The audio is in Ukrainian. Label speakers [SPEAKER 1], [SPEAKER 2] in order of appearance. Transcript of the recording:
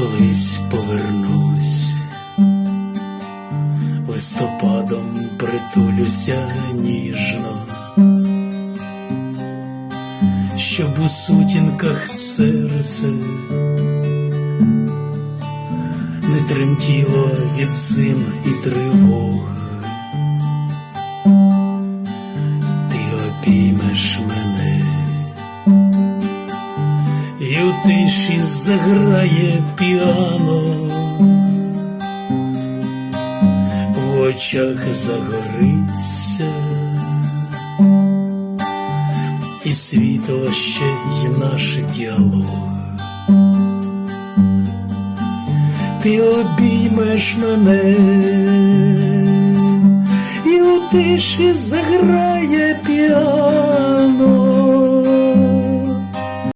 [SPEAKER 1] колись повернусь, листопадом притулюся ніжно, щоб у сутінках серце не тремтіло від зим і тривог. Ти обіймеш мене, у тиші заграє піано, в очах загориться, і світло ще й наш діалог. Ти обіймеш мене, і у тиші заграє піано,